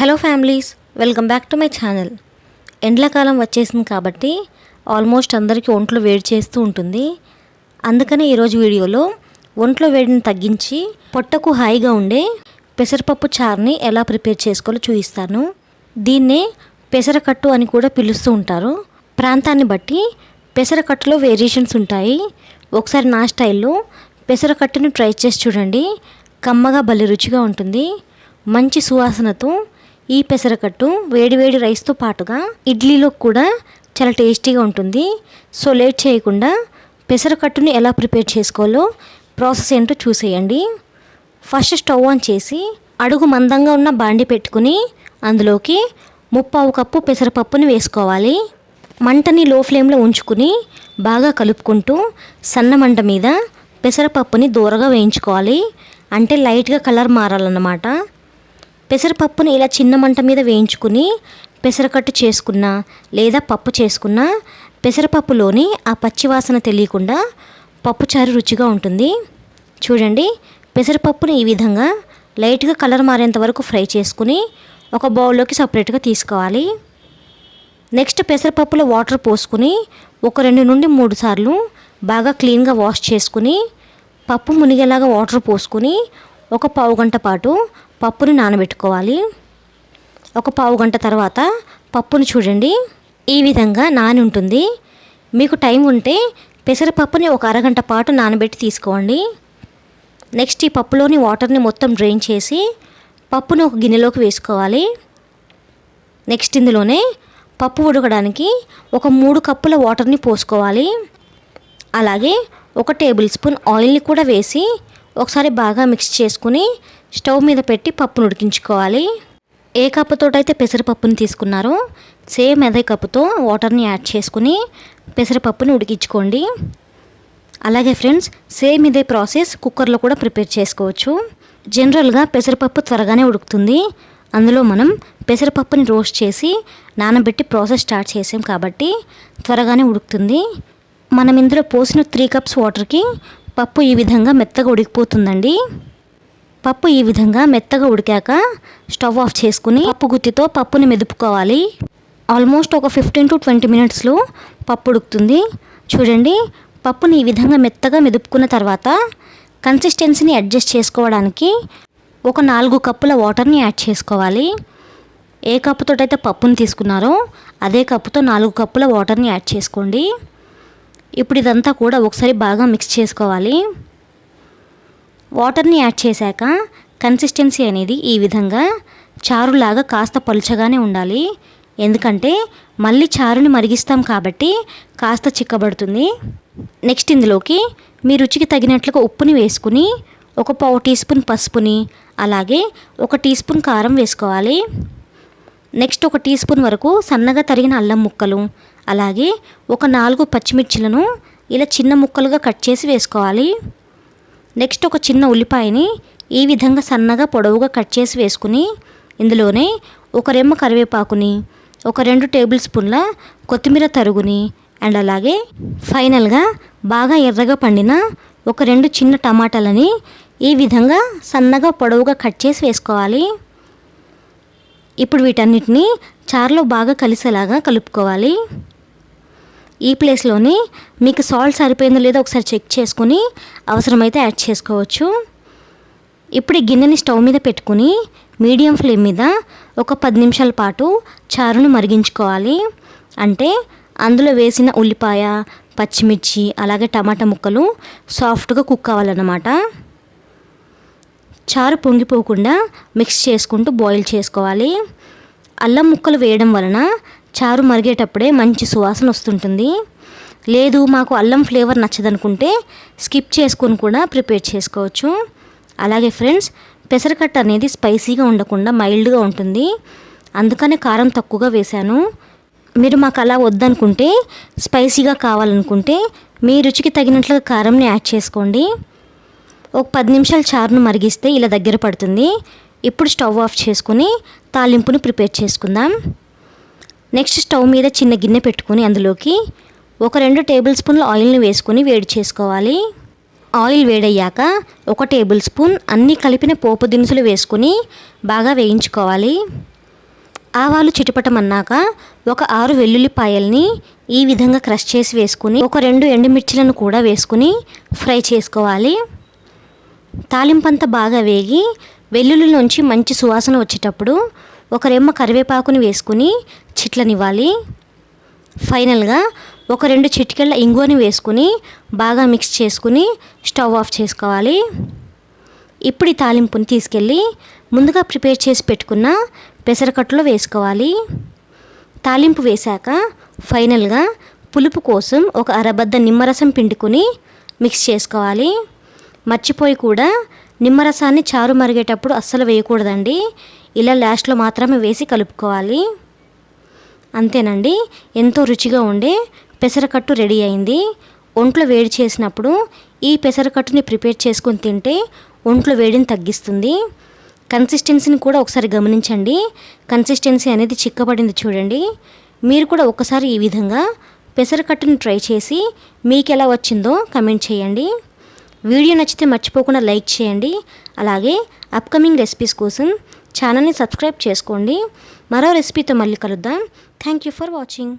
Hello families welcome back to my channel. ఎండ్లకాలం వచ్చేసింది కాబట్టి almost అందరికీ ఒంట్లో వేడి చేస్తూ ఉంటుంది. అందుకనే ఈరోజు వీడియోలో ఒంట్లో వేడిని తగ్గించి పొట్టకు హాయిగా ఉండే పెసరపప్పు చారుని ఎలా ప్రిపేర్ చేసుకోవాలో చూపిస్తాను. దీన్నే పెసరకట్టు అని కూడా పిలుస్తూ ఉంటారు. ప్రాంతాన్ని బట్టి పెసరకట్టులో వేరియేషన్స్ ఉంటాయి. ఒకసారి నా స్టైల్లో పెసరకట్టుని ట్రై చేసి చూడండి. కమ్మగా భలే రుచిగా ఉంటుంది. మంచి సువాసనతో ఈ పెసరకట్టు వేడివేడి రైస్తో పాటుగా ఇడ్లీలో కూడా చాలా టేస్టీగా ఉంటుంది. సో లేట్ చేయకుండా పెసరకట్టుని ఎలా ప్రిపేర్ చేసుకోవాలో ప్రాసెస్ ఏంటో చూసేయండి. ఫస్ట్ స్టవ్ ఆన్ చేసి అడుగు మందంగా ఉన్న బాండి పెట్టుకుని అందులోకి ముప్పావు కప్పు పెసరపప్పుని వేసుకోవాలి. మంటని లో ఫ్లేమ్లో ఉంచుకుని బాగా కలుపుకుంటూ సన్న మంట మీద పెసరపప్పుని దూరగా వేయించుకోవాలి. అంటే లైట్గా కలర్ మారాలన్నమాట. పెసరపప్పుని ఇలా చిన్న మంట మీద వేయించుకుని పెసరకట్టు చేసుకున్న లేదా పప్పు చేసుకున్న పెసరపప్పులోని ఆ పచ్చివాసన తెలియకుండా పప్పుచారు రుచిగా ఉంటుంది. చూడండి పెసరపప్పుని ఈ విధంగా లైట్గా కలర్ మారేంత వరకు ఫ్రై చేసుకుని ఒక బౌల్లోకి సపరేట్గా తీసుకోవాలి. నెక్స్ట్ పెసరపప్పులో వాటర్ పోసుకుని ఒక రెండు నుండి మూడు సార్లు బాగా క్లీన్గా వాష్ చేసుకుని పప్పు మునిగేలాగా వాటర్ పోసుకుని ఒక పావు గంట పాటు పప్పుని నానబెట్టుకోవాలి. ఒక పావు గంట తర్వాత పప్పుని చూడండి. ఈ విధంగా నాని ఉంటుంది. మీకు టైం ఉంటే పెసరపప్పుని ఒక అరగంట పాటు నానబెట్టి తీసుకోండి. నెక్స్ట్ ఈ పప్పులోని వాటర్ని మొత్తం డ్రైన్ చేసి పప్పును ఒక గిన్నెలోకి వేసుకోవాలి. నెక్స్ట్ ఇందులోనే పప్పు ఉడకడానికి ఒక మూడు కప్పుల వాటర్ని పోసుకోవాలి. అలాగే ఒక టేబుల్ స్పూన్ ఆయిల్ని కూడా వేసి ఒకసారి బాగా మిక్స్ చేసుకుని స్టవ్ మీద పెట్టి పప్పును ఉడికించుకోవాలి. ఏ కప్పుతోటైతే పెసరపప్పుని తీసుకున్నారో సేమ్ అదే కప్పుతో వాటర్ని యాడ్ చేసుకుని పెసరపప్పుని ఉడికించుకోండి. అలాగే ఫ్రెండ్స్ సేమ్ ఇదే ప్రాసెస్ కుక్కర్లో కూడా ప్రిపేర్ చేసుకోవచ్చు. జనరల్గా పెసరపప్పు త్వరగానే ఉడుకుతుంది. అందులో మనం పెసరపప్పుని రోస్ట్ చేసి నానబెట్టి ప్రాసెస్ స్టార్ట్ చేసాం కాబట్టి త్వరగానే ఉడుకుతుంది. మనం ఇందులో పోసిన త్రీ కప్స్ వాటర్కి పప్పు ఈ విధంగా మెత్తగా ఉడికిపోతుందండి. పప్పు ఈ విధంగా మెత్తగా ఉడికాక స్టవ్ ఆఫ్ చేసుకుని పప్పు గుత్తితో పప్పుని మెదుపుకోవాలి. ఆల్మోస్ట్ ఒక ఫిఫ్టీన్ టు ట్వంటీ మినిట్స్లో పప్పు ఉడుకుతుంది. చూడండి పప్పుని ఈ విధంగా మెత్తగా మెదుపుకున్న తర్వాత కన్సిస్టెన్సీని అడ్జస్ట్ చేసుకోవడానికి ఒక నాలుగు కప్పుల వాటర్ని యాడ్ చేసుకోవాలి. ఏ కప్పుతో అయితే పప్పుని తీసుకున్నారో అదే కప్పుతో నాలుగు కప్పుల వాటర్ని యాడ్ చేసుకోండి. ఇప్పుడు ఇదంతా కూడా ఒకసారి బాగా మిక్స్ చేసుకోవాలి. వాటర్ని యాడ్ చేశాక కన్సిస్టెన్సీ అనేది ఈ విధంగా చారులాగా కాస్త పలుచగానే ఉండాలి. ఎందుకంటే మళ్ళీ చారుని మరిగిస్తాం కాబట్టి కాస్త చిక్కబడుతుంది. నెక్స్ట్ ఇందులోకి మీ రుచికి తగినట్లుగా ఉప్పుని వేసుకుని ఒక పావు టీ స్పూన్ పసుపుని అలాగే ఒక టీ స్పూన్ కారం వేసుకోవాలి. నెక్స్ట్ ఒక టీ స్పూన్ వరకు సన్నగా తరిగిన అల్లం ముక్కలు అలాగే ఒక నాలుగు పచ్చిమిర్చిలను ఇలా చిన్న ముక్కలుగా కట్ చేసి వేసుకోవాలి. నెక్స్ట్ ఒక చిన్న ఉల్లిపాయని ఈ విధంగా సన్నగా పొడవుగా కట్ చేసి వేసుకుని ఇందులోనే ఒక రెమ్మ కరివేపాకుని ఒక రెండు టేబుల్ స్పూన్ల కొత్తిమీర తరుగుని అండ్ అలాగే ఫైనల్గా బాగా ఎర్రగా పండిన ఒక రెండు చిన్న టమాటాలని ఈ విధంగా సన్నగా పొడవుగా కట్ చేసి వేసుకోవాలి. ఇప్పుడు వీటన్నిటిని చారులో బాగా కలిసేలాగా కలుపుకోవాలి. ఈ ప్లేస్లోని మీకు సాల్ట్ సరిపోయిందో లేదో ఒకసారి చెక్ చేసుకుని అవసరమైతే యాడ్ చేసుకోవచ్చు. ఇప్పుడు ఈ గిన్నెని స్టవ్ మీద పెట్టుకుని మీడియం ఫ్లేమ్ మీద ఒక పది నిమిషాల పాటు చారును మరిగించుకోవాలి. అంటే అందులో వేసిన ఉల్లిపాయ పచ్చిమిర్చి అలాగే టమాటా ముక్కలు సాఫ్ట్గా కుక్ అవ్వాలన్నమాట చారు పొంగిపోకుండా మిక్స్ చేసుకుంటూ బాయిల్ చేసుకోవాలి. అల్లం ముక్కలు వేయడం వలన చారు మరిగేటప్పుడే మంచి సువాసన వస్తుంటుంది. లేదు మాకు అల్లం ఫ్లేవర్ నచ్చదనుకుంటే స్కిప్ చేసుకొని కూడా ప్రిపేర్ చేసుకోవచ్చు. అలాగే ఫ్రెండ్స్ పెసరకట్ట అనేది స్పైసీగా ఉండకుండా మైల్డ్గా ఉంటుంది. అందుకనే కారం తక్కువగా వేశాను. మీరు మాకు అలా వద్దనుకుంటే స్పైసీగా కావాలనుకుంటే మీ రుచికి తగినట్లుగా కారంని యాడ్ చేసుకోండి. ఒక పది నిమిషాలు చారును మరిగిస్తే ఇలా దగ్గర పడుతుంది. ఇప్పుడు స్టవ్ ఆఫ్ చేసుకుని తాలింపును ప్రిపేర్ చేసుకుందాం. నెక్స్ట్ స్టవ్ మీద చిన్న గిన్నె పెట్టుకుని అందులోకి ఒక రెండు టేబుల్ స్పూన్ల ఆయిల్ని వేసుకుని వేడి చేసుకోవాలి. ఆయిల్ వేడయ్యాక ఒక టేబుల్ స్పూన్ అన్నీ కలిపిన పోపు దినుసులు వేసుకుని బాగా వేయించుకోవాలి. ఆవాలు చిటపటమన్నాక ఒక ఆరు వెల్లుల్లిపాయల్ని ఈ విధంగా క్రష్ చేసి వేసుకుని ఒక రెండు ఎండుమిర్చిలను కూడా వేసుకుని ఫ్రై చేసుకోవాలి. తాలింపంతా బాగా వేగి వెల్లుల్లి నుంచి మంచి సువాసన వచ్చేటప్పుడు ఒక రెమ్మ కరివేపాకుని వేసుకుని చిట్లనివ్వాలి. ఫైనల్గా ఒక రెండు చిటికెళ్ళ ఇంగువని వేసుకుని బాగా మిక్స్ చేసుకుని స్టవ్ ఆఫ్ చేసుకోవాలి. ఇప్పుడు ఈ తాలింపుని తీసుకెళ్ళి ముందుగా ప్రిపేర్ చేసి పెట్టుకున్న పెసరకట్టులో వేసుకోవాలి. తాలింపు వేశాక ఫైనల్గా పులుపు కోసం ఒక అరబద్ద నిమ్మరసం పిండుకుని మిక్స్ చేసుకోవాలి. మర్చిపోయి కూడా నిమ్మరసాన్ని చారు మరిగేటప్పుడు అస్సలు వేయకూడదండి. ఇలా లాస్ట్లో మాత్రమే వేసి కలుపుకోవాలి. అంతేనండి. ఎంతో రుచిగా ఉండే పెసరకట్టు రెడీ అయింది. ఒంట్లో వేడి చేసినప్పుడు ఈ పెసరకట్టుని ప్రిపేర్ చేసుకొని తింటే ఒంట్లో వేడిని తగ్గిస్తుంది. కన్సిస్టెన్సీని కూడా ఒకసారి గమనించండి. కన్సిస్టెన్సీ అనేది చిక్కబడింది చూడండి. మీరు కూడా ఒకసారి ఈ విధంగా పెసరకట్టుని ట్రై చేసి మీకు ఎలా వచ్చిందో కమెంట్ చేయండి. వీడియో నచ్చితే మర్చిపోకుండా లైక్ చేయండి. అలాగే అప్కమింగ్ రెసిపీస్ కోసం ఛానల్ని సబ్స్క్రైబ్ చేసుకోండి. మరో రెసిపీతో మళ్ళీ కలుద్దాం. Thank you for watching